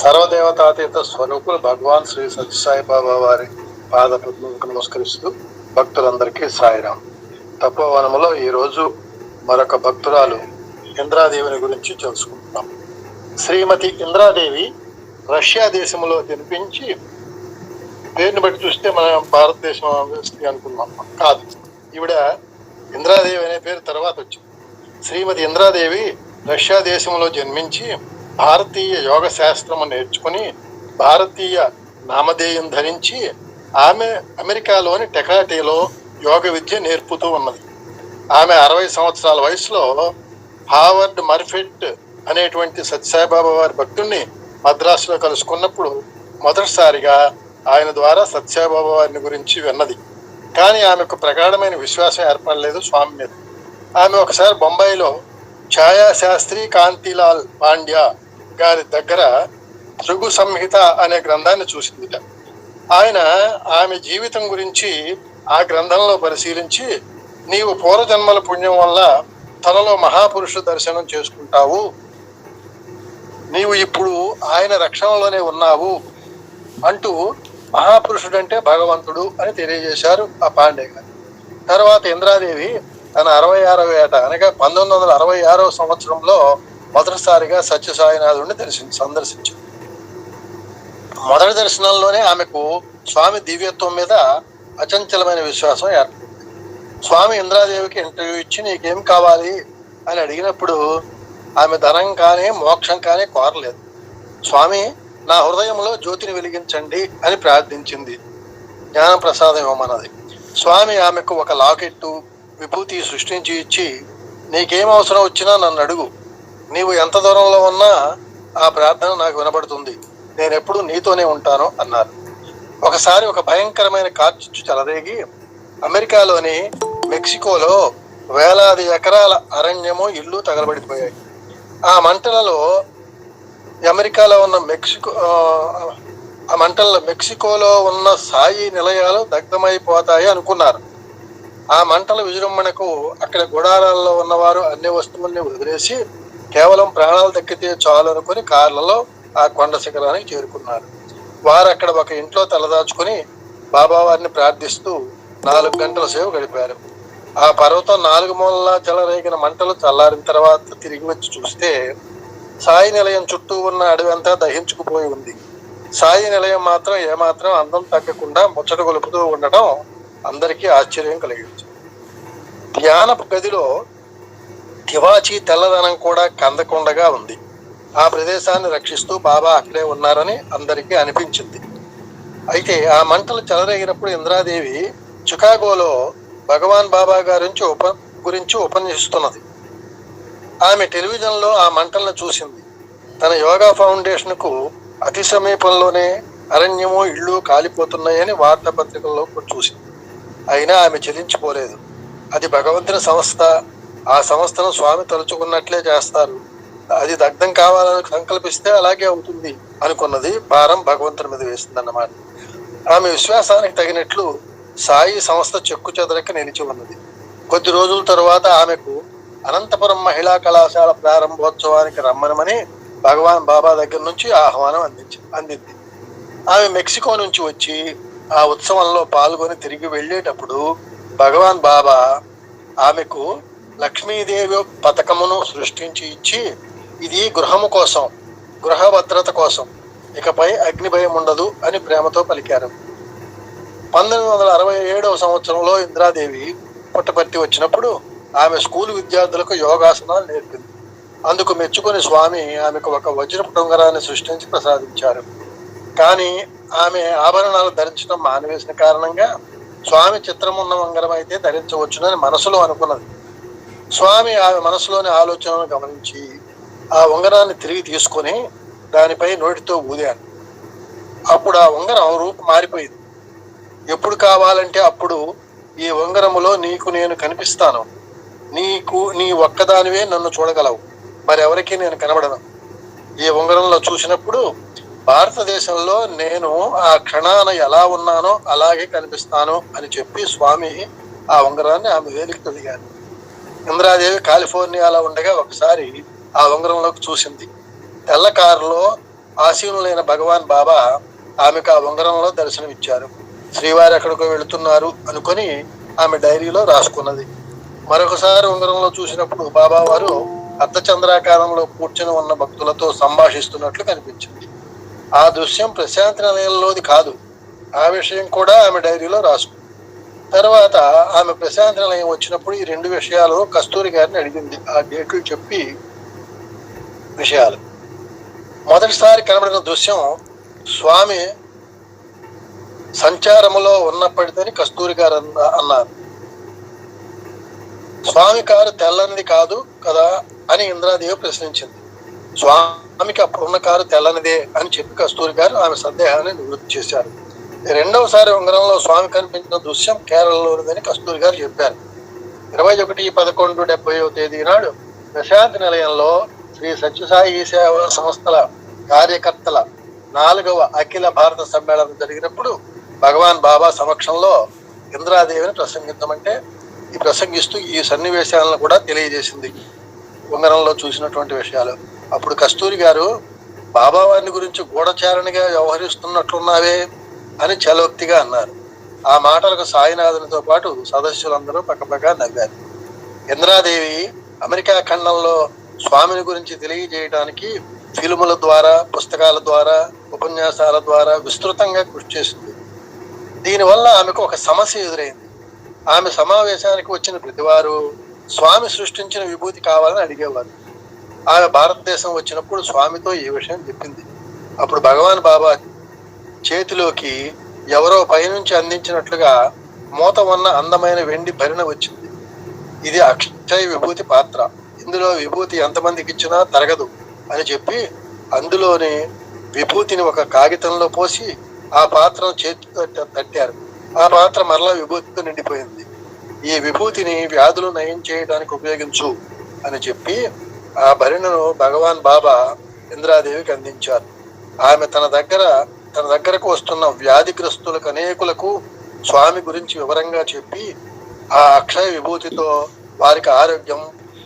సర్వదేవతాతీత స్వరూపులు భగవాన్ శ్రీ సత్యసాయి బాబా వారి పాద పద్మకు నమస్కరిస్తూ భక్తులందరికీ సాయిరాం. తపోవనములో ఈరోజు మరొక భక్తురాలు ఇంద్రాదేవిని గురించి తెలుసుకుంటున్నాం. శ్రీమతి ఇంద్రాదేవి రష్యా దేశంలో జన్పించి పేరుని బట్టి చూస్తే మన భారతదేశం అనుకున్నాం కాదు ఈవిడ ఇంద్రాదేవి అనే పేరు తర్వాత వచ్చింది. శ్రీమతి ఇంద్రాదేవి రష్యా దేశంలో జన్మించి భారతీయ యోగ శాస్త్రము నేర్చుకుని భారతీయ నామధేయం ధరించి ఆమె అమెరికాలోని టెకాటీలో యోగ విద్య నేర్పుతూ ఉన్నది. ఆమె అరవై సంవత్సరాల వయసులో హావర్డ్ మర్ఫిట్ అనేటువంటి సత్యసాయిబాబా వారి భక్తుణ్ణి మద్రాసులో కలుసుకున్నప్పుడు మొదటిసారిగా ఆయన ద్వారా సత్యసాయిబాబా వారిని గురించి విన్నది. కానీ ఆమెకు ప్రగాఢమైన విశ్వాసం ఏర్పడలేదు స్వామి మీద. ఆమె ఒకసారి బొంబాయిలో ఛాయా శాస్త్రి కాంతిలాల్ పాండ్యా గారి దగ్గర భృగు సంహిత అనే గ్రంథాన్ని చూసిందిట. ఆయన ఆమె జీవితం గురించి ఆ గ్రంథంలో పరిశీలించి నీవు పూర్వజన్మల పుణ్యం వల్ల తనలో మహాపురుష దర్శనం చేసుకుంటావు. నీవు ఇప్పుడు ఆయన రక్షణలోనే ఉన్నావు అంటూ మహాపురుషుడు అంటే భగవంతుడు అని తెలియజేశారు ఆ పాండే గారు. తర్వాత ఇంద్రాదేవి తన అరవై ఆరవ ఏట అనగా పంతొమ్మిది వందల అరవై ఆరవ సంవత్సరంలో మొదటిసారిగా సత్యసాయినాథుడిని దర్శించి సందర్శించింది మొదటి దర్శనంలోనే ఆమెకు స్వామి దివ్యత్వం మీద అచంచలమైన విశ్వాసం ఏర్పడింది. స్వామి ఇంద్రాదేవికి ఇంటర్వ్యూ ఇచ్చి నీకేం కావాలి? అని అడిగినప్పుడు ఆమె ధనం కానీ మోక్షం కానీ కోరలేదు. స్వామి నా హృదయంలో జ్యోతిని వెలిగించండి అని ప్రార్థించింది. జ్ఞాన ప్రసాదం ఇవ్వమన్నది. స్వామి ఆమెకు ఒక లాకెట్టు విభూతి సృష్టించి ఇచ్చి నీకేం అవసరం వచ్చినా నన్ను అడుగు. నీవు ఎంత దూరంలో ఉన్నా ఆ ప్రార్థన నాకు వినబడుతుంది. నేను ఎప్పుడు నీతోనే ఉంటాను అన్నారు ఒకసారి ఒక భయంకరమైన కార్చిచ్చు చెలరేగి అమెరికాలోని మెక్సికోలో వేలాది ఎకరాల అరణ్యము ఇల్లు తగలబడిపోయాయి. ఆ మంటలలో అమెరికాలో ఉన్న మెక్సికో ఆ, మంటల్లో మెక్సికోలో ఉన్న సాయి నిలయాలు దగ్ధమైపోతాయి అనుకున్నారు. ఆ మంటల విజృంభణకు అక్కడ గుడారాల్లో ఉన్నవారు అన్ని వస్తువుల్ని వదిలేసి కేవలం ప్రాణాలు దక్కితే చాలు అనుకుని కార్లలో ఆ కొండ శిఖరానికి చేరుకున్నారు. వారు అక్కడ ఒక ఇంట్లో తలదాచుకుని బాబావారిని ప్రార్థిస్తూ నాలుగు గంటల సేపు గడిపారు. ఆ పర్వతం నాలుగు మూలలా చెలరేగిన మంటలు చల్లారిన తర్వాత తిరిగి వచ్చి చూస్తే సాయి నిలయం చుట్టూ ఉన్న అడవి అంతా దహించుకుపోయి ఉంది. సాయి నిలయం మాత్రం ఏమాత్రం అందం తగ్గకుండా ముచ్చట గొలుపుతూ ఉండటం అందరికీ ఆశ్చర్యం కలిగించింది. ధ్యానపు గదిలో తివాచి తెల్లదనం కూడా కందకుండగా ఉంది. ఆ ప్రదేశాన్ని రక్షిస్తూ బాబా అక్కడే ఉన్నారని అందరికీ అనిపించింది. అయితే ఆ మంటలు చెలరేగినప్పుడు ఇంద్రాదేవి చికాగోలో భగవాన్ బాబా గారించి ఉప గురించి ఉపన్యసిస్తున్నది. ఆమె టెలివిజన్లో ఆ మంటలను చూసింది. తన యోగా ఫౌండేషన్కు అతి సమీపంలోనే అరణ్యము ఇళ్ళు కాలిపోతున్నాయని వార్తాపత్రికల్లో కూడా చూసింది. అయినా ఆమె చెల్లించిపోలేదు అది భగవంతుని సంస్థ ఆ సంస్థను స్వామి తలుచుకున్నట్లే చేస్తారు. అది దగ్ధం కావాలని సంకల్పిస్తే అలాగే అవుతుంది అనుకున్నది భారం భగవంతుని మీద వేసిందన్నమాట. ఆమె విశ్వాసానికి తగినట్లు సాయి సంస్థ చెక్కు చెదరక నిలిచి ఉన్నది. కొద్ది రోజుల తరువాత ఆమెకు అనంతపురం మహిళా కళాశాల ప్రారంభోత్సవానికి రమ్మనమని భగవాన్ బాబా దగ్గర నుంచి ఆహ్వానం అందించి అందింది. ఆమె మెక్సికో నుంచి వచ్చి ఆ ఉత్సవంలో పాల్గొని తిరిగి వెళ్ళేటప్పుడు భగవాన్ బాబా ఆమెకు లక్ష్మీదేవి పథకమును సృష్టించి ఇచ్చి ఇది గృహము కోసం గృహ భద్రత కోసం. ఇకపై అగ్ని భయం ఉండదు అని ప్రేమతో పలికారు. పంతొమ్మిది వందల అరవై ఏడవ సంవత్సరంలో ఇంద్రాదేవి పుట్టపర్తి వచ్చినప్పుడు ఆమె స్కూల్ విద్యార్థులకు యోగాసనాలు నేర్పింది. అందుకు మెచ్చుకుని స్వామి ఆమెకు ఒక వజ్రపు ఉంగరాన్ని సృష్టించి ప్రసాదించారు. కానీ ఆమె ఆభరణాలు ధరించడం మానివేసిన కారణంగా స్వామి చిత్రం ఉన్న ఉంగరం అయితే ధరించవచ్చునని మనసులో అనుకున్నది. స్వామి ఆమె మనసులోని ఆలోచనను గమనించి ఆ ఉంగరాన్ని తిరిగి తీసుకొని దానిపై నోటితో ఊదాను. అప్పుడు ఆ ఉంగరం రూపు మారిపోయింది. ఎప్పుడు కావాలంటే అప్పుడు ఈ ఉంగరములో నీకు నేను కనిపిస్తాను. నీకు నీ ఒక్కదానివే నన్ను చూడగలవు. మరెవరికి నేను కనబడను. ఈ ఉంగరంలో చూసినప్పుడు భారతదేశంలో నేను ఆ క్షణాన ఎలా ఉన్నానో అలాగే కనిపిస్తాను అని చెప్పి స్వామి ఆ ఉంగరాన్ని ఆమె వేలికి తొలిగాను ఇంద్రాదేవి కాలిఫోర్నియాలో ఉండగా ఒకసారి ఆ ఉంగరంలోకి చూసింది. తెల్ల కారులో ఆసీనులైన భగవాన్ బాబా ఆమెకు ఆ ఉంగరంలో దర్శనమిచ్చారు. శ్రీవారు ఎక్కడికో వెళుతున్నారు అనుకొని ఆమె డైరీలో రాసుకున్నది. మరొకసారి ఉంగరంలో చూసినప్పుడు బాబా వారు అర్ధచంద్రాకారంలో కూర్చొని ఉన్న భక్తులతో సంభాషిస్తున్నట్లు కనిపించింది. ఆ దృశ్యం ప్రశాంతి నిలయంలోది కాదు. ఆ విషయం కూడా ఆమె డైరీలో రాసుకుంది. తర్వాత ఆమె ప్రశాంతి నిలయం వచ్చినప్పుడు ఈ రెండు విషయాలు కస్తూరి గారిని అడిగింది. ఆ డేట్లు చెప్పి విషయాలు. మొదటిసారి కనబడిన దృశ్యం స్వామి సంచారములో ఉన్నప్పటిదని కస్తూరి గారు అన్న- అన్నారు. స్వామి కారు తెల్లనిది కాదు కదా అని ఇంద్రాదేవి ప్రశ్నించింది. స్వామికి అప్పుడున్న కారు తెల్లనిదే అని చెప్పి కస్తూరి గారు ఆమె సందేహాన్ని నివృత్తి చేశారు. రెండవసారి ఉంగరంలో స్వామి కనిపించిన దృశ్యం కేరళలోనిదని కస్తూరి గారు చెప్పారు. ఇరవై ఒకటి పదకొండు డెబ్బైవ తేదీ నాడు ప్రశాంతి నిలయంలో శ్రీ సత్యసాయి సేవా సంస్థల కార్యకర్తల నాలుగవ అఖిల భారత సమ్మేళనం జరిగినప్పుడు భగవాన్ బాబా సమక్షంలో ఇంద్రాదేవిని ప్రసంగించమంటే ఈ ప్రసంగిస్తూ ఈ సన్నివేశాలను కూడా తెలియజేసింది. ఉంగరంలో చూసినటువంటి విషయాలు. అప్పుడు కస్తూరి గారు బాబా వారిని గురించి గూఢచారణిగా వ్యవహరిస్తున్నట్లున్నావే. అని చలోక్తిగా అన్నారు. ఆ మాటలకు సాయినాథునితో పాటు సదస్సులందరూ పక్కపక్క నవ్వారు. ఇంద్రాదేవి అమెరికా ఖండంలో స్వామిని గురించి తెలియజేయడానికి ఫిల్ముల ద్వారా పుస్తకాల ద్వారా ఉపన్యాసాల ద్వారా విస్తృతంగా కృషి చేసింది. దీనివల్ల ఆమెకు ఒక సమస్య ఎదురైంది. ఆమె సమావేశానికి వచ్చిన ప్రతివారు స్వామి సృష్టించిన విభూతి కావాలని అడిగేవారు. ఆమె భారతదేశం వచ్చినప్పుడు స్వామితో ఈ విషయం చెప్పింది? అప్పుడు భగవాన్ బాబా చేతిలోకి ఎవరో పైనుంచి అందించినట్లుగా మూత ఉన్న అందమైన వెండి భరిణ వచ్చింది. ఇది అక్షయ విభూతి పాత్ర. ఇందులో విభూతి ఎంతమందికి ఇచ్చినా తరగదు అని చెప్పి అందులోని విభూతిని ఒక కాగితంలో పోసి ఆ పాత్రను చేతితో తట్టారు. ఆ పాత్ర మరలా విభూతితో నిండిపోయింది. ఈ విభూతిని వ్యాధులు నయం చేయడానికి ఉపయోగించు అని చెప్పి ఆ భరిణను భగవాన్ బాబా ఇంద్రాదేవికి అందించారు. ఆమె తన దగ్గర తన దగ్గరకు వస్తున్న వ్యాధిగ్రస్తులకు అనేకులకు స్వామి గురించి వివరంగా చెప్పి ఆ అక్షయ విభూతితో వారికి ఆరోగ్యం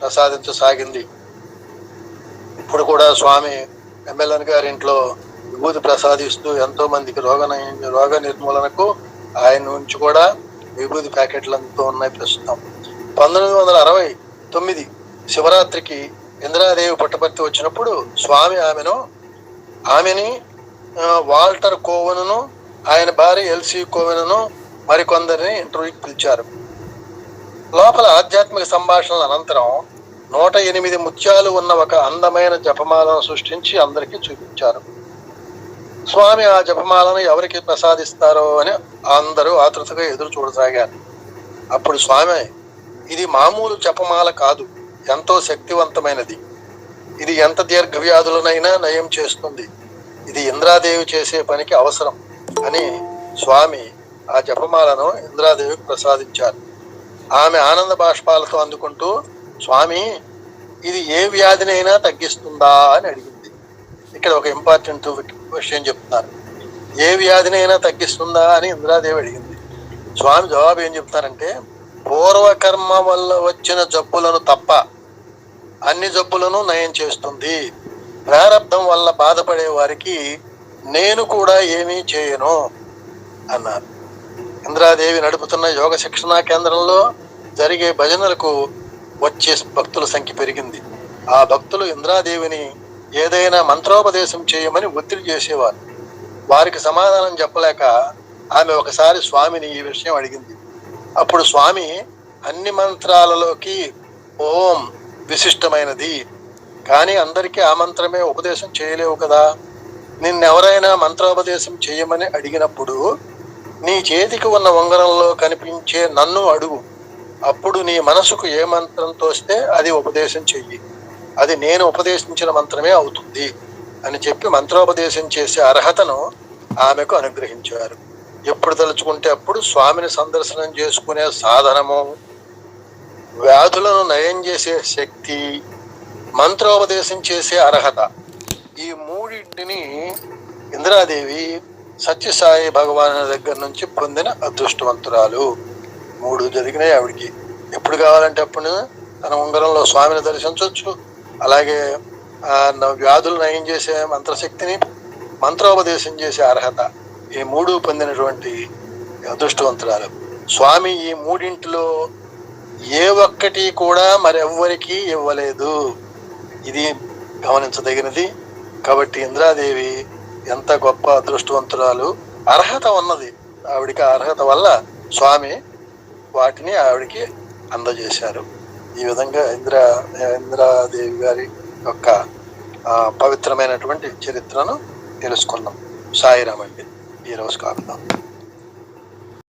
ప్రసాదించసాగింది. ఇప్పుడు కూడా స్వామి ఎమ్మెల్యే గారి ఇంట్లో విభూతి ప్రసాదిస్తూ ఎంతో మందికి రోగ రోగ నిర్మూలనకు ఆయన నుంచి కూడా విభూతి ప్యాకెట్లు ఎంతో ఉన్నాయి ప్రస్తుతం. పంతొమ్మిది వందల అరవై తొమ్మిది శివరాత్రికి ఇందిరాదేవి పుట్టపర్తి వచ్చినప్పుడు స్వామి ఆమెను ఆమెని వాల్టర్ కోవెనును ఆయన భార్య ఎల్సీ కోవెనును మరికొందరిని ఇంటర్వ్యూకి పిలిచారు. లోపల ఆధ్యాత్మిక సంభాషణల అనంతరం నూట ఎనిమిది ముత్యాలు ఉన్న ఒక అందమైన జపమాలను సృష్టించి అందరికీ చూపించారు. స్వామి ఆ జపమాలను ఎవరికి ప్రసాదిస్తారో అని అందరూ ఆతృతగా ఎదురు చూడసాగారు. అప్పుడు స్వామి ఇది మామూలు జపమాల కాదు ఎంతో శక్తివంతమైనది. ఇది ఎంత దీర్ఘ వ్యాధులనైనా నయం చేస్తుంది. ఇది ఇంద్రాదేవి చేసే పనికి అవసరం అని స్వామి ఆ జపమాలను ఇంద్రాదేవికి ప్రసాదించారు. ఆమె ఆనంద బాష్పాలతో అందుకుంటూ స్వామి ఇది ఏ వ్యాధినైనా తగ్గిస్తుందా? అని అడిగింది. ఇక్కడ ఒక ఇంపార్టెంట్ విషయం చెప్తున్నారు. ఏ వ్యాధినైనా తగ్గిస్తుందా? అని ఇంద్రాదేవి అడిగింది. స్వామి జవాబు ఏం చెప్తారంటే పూర్వకర్మ వల్ల వచ్చిన జబ్బులను తప్ప అన్ని జబ్బులను నయం చేస్తుంది. ప్రారంధం వల్ల బాధపడే వారికి నేను కూడా ఏమీ చేయను అన్నారు. ఇంద్రాదేవి నడుపుతున్న యోగ శిక్షణా కేంద్రంలో జరిగే భజనలకు వచ్చే భక్తుల సంఖ్య పెరిగింది. ఆ భక్తులు ఇంద్రాదేవిని ఏదైనా మంత్రోపదేశం చేయమని ఒత్తిడి చేసేవారు. వారికి సమాధానం చెప్పలేక ఆమె ఒకసారి స్వామిని ఈ విషయం అడిగింది. అప్పుడు స్వామి అన్ని మంత్రాలలోకి ఓం విశిష్టమైనది కానీ అందరికీ ఆ మంత్రమే ఉపదేశం చేయలేవు కదా. నిన్నెవరైనా మంత్రోపదేశం చేయమని అడిగినప్పుడు నీ చేతికి ఉన్న ఉంగరంలో కనిపించే నన్ను అడుగు. అప్పుడు నీ మనసుకు ఏ మంత్రం తోస్తే అది ఉపదేశం చెయ్యి. అది నేను ఉపదేశించిన మంత్రమే అవుతుంది అని చెప్పి మంత్రోపదేశం చేసే అర్హతను ఆమెకు అనుగ్రహించారు. ఎప్పుడు తలుచుకుంటే అప్పుడు స్వామిని సందర్శనం చేసుకునే సాధనము వ్యాధులను నయం చేసే శక్తి మంత్రోపదేశం చేసే అర్హత. ఈ మూడింటిని ఇందిరాదేవి సత్యసాయి భగవాన్ దగ్గర నుంచి పొందిన అదృష్టవంతురాలు. మూడు జరిగినాయి ఆవిడికి. ఎప్పుడు కావాలంటే అప్పుడు తన ఉంగరంలో స్వామిని దర్శించవచ్చు అలాగే న- వ్యాధులు నయం చేసే మంత్రశక్తిని మంత్రోపదేశం చేసే అర్హత. ఈ మూడు పొందినటువంటి అదృష్టవంతురాలు. స్వామి ఈ మూడింటిలో ఏ ఒక్కటి కూడా మరెవ్వరికి ఇవ్వలేదు. ఇది గమనించదగినది. కాబట్టి ఇంద్రాదేవి ఎంత గొప్ప అదృష్టవంతురాలు. అర్హత ఉన్నది. ఆవిడికి ఆ అర్హత వల్ల స్వామి వాటిని ఆవిడికి అందజేశారు. ఈ విధంగా ఇంద్ర ఇంద్రాదేవి గారి యొక్క పవిత్రమైనటువంటి చరిత్రను తెలుసుకున్నాం సాయిరామ్ అండి ఈ రోజు కాకుండా